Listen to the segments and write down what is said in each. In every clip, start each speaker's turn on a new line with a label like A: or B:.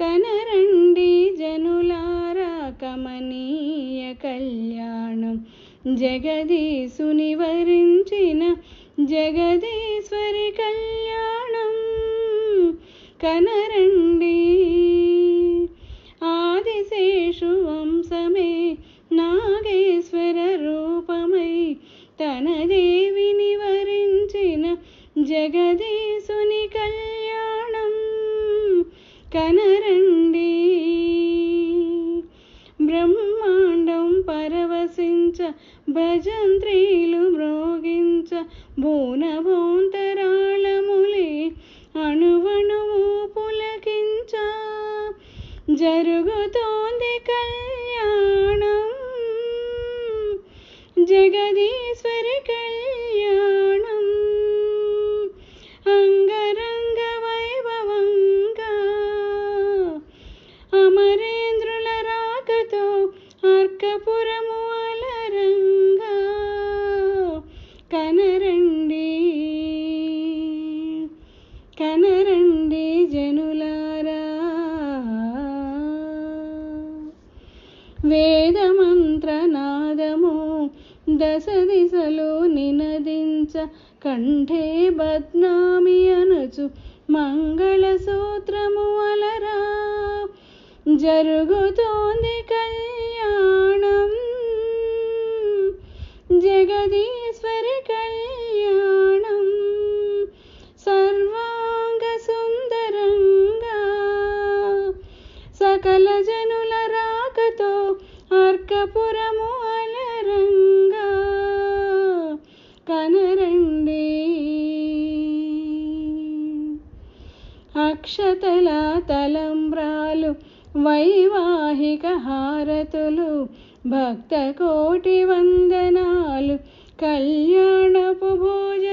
A: కనరండి జనులారా కమనీయ కళ్యాణం. జగదీశుని వరించిన జగదీశ్వరి కళ్యాణం. కనరండి ఆదిశేషు వంశమే నాగేశ్వర రూపమై తన దేవిని వరించిన జగదీశుని కళ్యాణం. కన బ్రహ్మాండం పరవశించ భజంత్రీలు మ్రోగించ భూనభోంతరాళములే అణువణువు పులకించ. జరుగుతోంది కళ్యాణం జగదీ అర్కపురము అలరంగా కనరండి. కనరండి జనులారా. వేదమంత్రనాదము దశ దిశలో నినదించ కంఠే బద్నామి అనుచు మంగళసూత్రము అలరా. జరుగుతోంది జగదీశ్వరి కళ్యాణం సర్వాంగ సుందరంగా సకల జనుల రాకతో అర్కపురము అలరంగా కనరండి. అక్షతల తలంబ్రాలు వైవాహిక హారతులు భక్త కోటి వందనాలు కళ్యాణపు భోజనాలు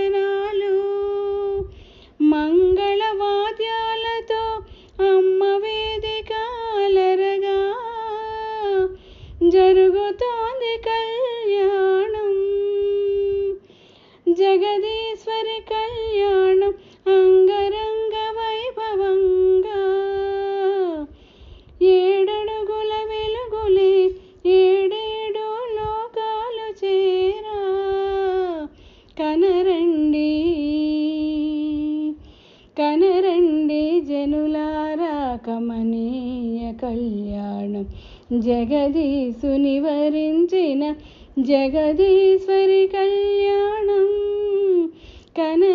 A: కనరండి కనరండి జనులారా కమనీయ కళ్యాణం జగదీశుని వరించిన జగదీశ్వరి కళ్యాణం కనరండి